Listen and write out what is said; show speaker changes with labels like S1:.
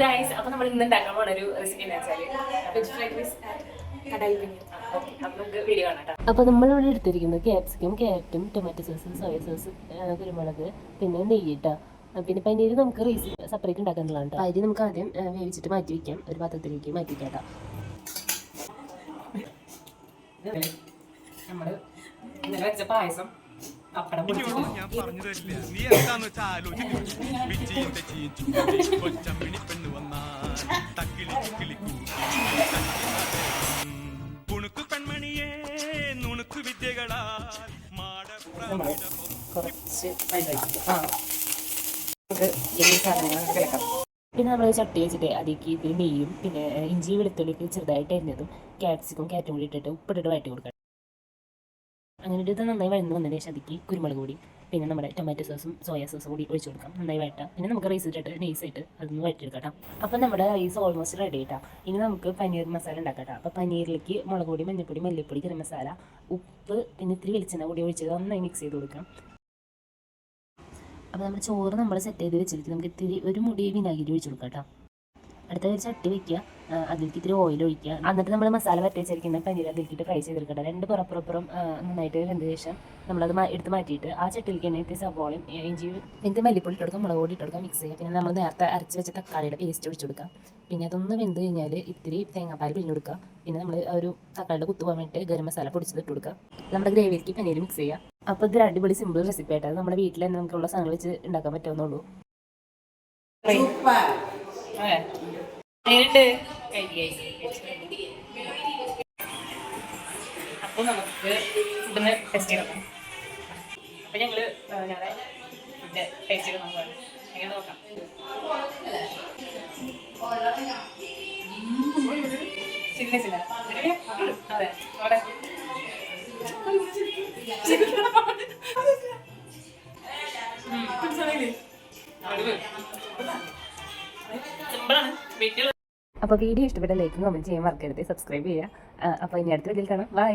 S1: Guys അപ്പൊ നമ്മൾ ഇന്ന് ഉണ്ടാക്കാൻ പോണ ഒരു റെസിപ്പി എന്ന് വെച്ചാൽ veg fried rice kadai paneer. അപ്പൊ നമുക്ക് വീഡിയോ കാണാം കേട്ടോ.
S2: അപ്പോൾ നമ്മളിവിടെ എടുത്തിരിക്കുന്നത് ക്യാപ്സിക്കം ക്യാരറ്റും ടൊമാറ്റോ സോസ് സോയ സോസ് കുരുമുളക് പിന്നെ നെയ്യ് കേട്ടോ പിന്നെ പനീർ നമുക്ക് റൈസ് സെപ്പറേറ്റ് ഉണ്ടാക്കാനുള്ളതാണ് കേട്ടോ അരി നമുക്ക് ആദ്യം വേവിച്ചിട്ട് മാറ്റി വയ്ക്കാം ഒരു പാത്രത്തിലേക്ക് മാറ്റി കേട്ടോ
S1: നമ്മൾ ഇന്നലെ വെച്ച പായസം പപ്പടം
S3: ഞാൻ പറഞ്ഞു തരില്ല നീ എന്താന്ന് കൊച്ചമ്മിണി പെണ്ണ് വന്നാൽ തക്കിളി കുണുക്കു പെൺമണിയേ നുണുക്കു
S1: കുറച്ച്
S2: പിന്നെ നമ്മൾ ചട്ടി വെച്ചിട്ട് അതിലേക്ക് നെയ്യും പിന്നെ ഇഞ്ചി വെളുത്തുള്ളിക്ക് ചെറുതായിട്ട് അരിഞ്ഞതും ക്യാപ്സിക്കും കാറ്റും കൂടി ഇട്ടിട്ട് ഉപ്പിട്ടിട്ട് വഴറ്റി കൊടുക്കണം. അങ്ങനെ ഇത് നന്നായി വഴന്ന് വന്നതിന് ശേഷം അതിക്ക് കുരുമുളക് പൊടി പിന്നെ നമ്മുടെ ടൊമാറ്റോ സോസും സോയാ സോസും കൂടി ഒഴിച്ചു കൊടുക്കാം. നന്നായി വഴട്ടാം പിന്നെ നമുക്ക് റൈസ് ഇട്ടിട്ട് നെയ്സ് ആയിട്ട് അതൊന്ന് വഴറ്റിയെടുക്കാം അപ്പോൾ നമ്മുടെ റൈസ് ഓൾമോസ്റ്റ് റെഡി ആയിട്ടാ ഇനി നമുക്ക് പനീർ മസാല ഉണ്ടാക്കാം അപ്പം അപ്പോൾ പനീറിലേക്ക് മുളക് പൊടി മഞ്ഞൾപ്പൊടി മല്ലിപ്പൊടി ഗരം മസാല ഉപ്പ് പിന്നെ ഇത്തിരി വെളിച്ചെണ്ണ കൂടി ഒഴിച്ചത് നന്നായി മിക്സ് ചെയ്ത് കൊടുക്കാം. അപ്പോൾ നമ്മുടെ ചോറ് നമ്മൾ സെറ്റ് ചെയ്ത് വെച്ചിട്ട് നമുക്ക് ഇത്തിരി ഒരു മുടി വിനാഗിരി ഒഴിച്ചു കൊടുക്കാം കേട്ടോ. അടുത്ത ഒരു ചട്ടി വെക്കുക. അതിലേക്ക് ഇത്തിരി ഓയിൽ ഒഴിക്കുക. എന്നിട്ട് നമ്മൾ മസാല വരട്ടി വെച്ചിരിക്കുന്ന പനീർ അതിലേക്കിട്ട് ഫ്രൈ ചെയ്തെടുക്കട്ടെ. രണ്ട് പുറപ്പുറപ്പുറം നന്നായിട്ട് വെന്ത ശേഷം നമ്മളത് എടുത്ത് മാറ്റിയിട്ട് ആ ചട്ടിയിലേക്ക് തന്നെ ഇത്തിരി സവോളയും ഇഞ്ചി പിന്നെ മല്ലിപ്പൊടി ഇട്ട് കൊടുക്കാം മുളക് ഇട്ട് കൊടുക്കാം മിക്സ് ചെയ്യുക. പിന്നെ നമ്മൾ നേരത്തെ അരച്ച് വെച്ച തക്കാളിയുടെ പേസ്റ്റ് ഒഴിച്ചു കൊടുക്കാം പിന്നെ അതൊന്ന് വെന്ത് കഴിഞ്ഞാൽ ഇത്തിരി തേങ്ങാപ്പാൽ പിഴിഞ്ഞ് കൊടുക്കുക. പിന്നെ നമ്മൾ ഒരു തക്കാളിയുടെ കുത്തു പോകാൻ വേണ്ടിയിട്ട് ഗരം മസാല പൊടിച്ചത് ഇട്ട് കൊടുക്കുക. നമ്മുടെ ഗ്രേവിയിലേക്ക് പനീർ മിക്സ് ചെയ്യുക. അപ്പോൾ ഇതൊരു അടിപൊളി സിമ്പിൾ റെസിപ്പി ആയിട്ടാണ്. നമ്മുടെ വീട്ടിൽ തന്നെ നമുക്കുള്ള സാധനങ്ങൾ വെച്ച് ഉണ്ടാക്കാൻ
S1: അതെ എങ്ങനെയുണ്ട് അപ്പോൾ നമുക്ക് ഫുഡിന് ടെസ്റ്റ് ചെയ്യണം. അപ്പോൾ ഞങ്ങൾ ഞങ്ങളുടെ ഫുഡ് ടേസ്റ്റ് ചെയ്ത് നോക്കാം എങ്ങനെ നോക്കാം? ചില്ല ചില്ല. അതെ. അവിടെ. സിമ്പിളാണ്. വീട്ടിൽ
S2: അപ്പോൾ വീഡിയോ ഇഷ്ടപ്പെട്ട ലൈക്ക് കമന്റ് ചെയ്യാൻ മറക്കരുത്. സബ്സ്ക്രൈബ് ചെയ്യുക. അപ്പോൾ ഇനി അടുത്ത വീഡിയോ കാണാം. ബൈ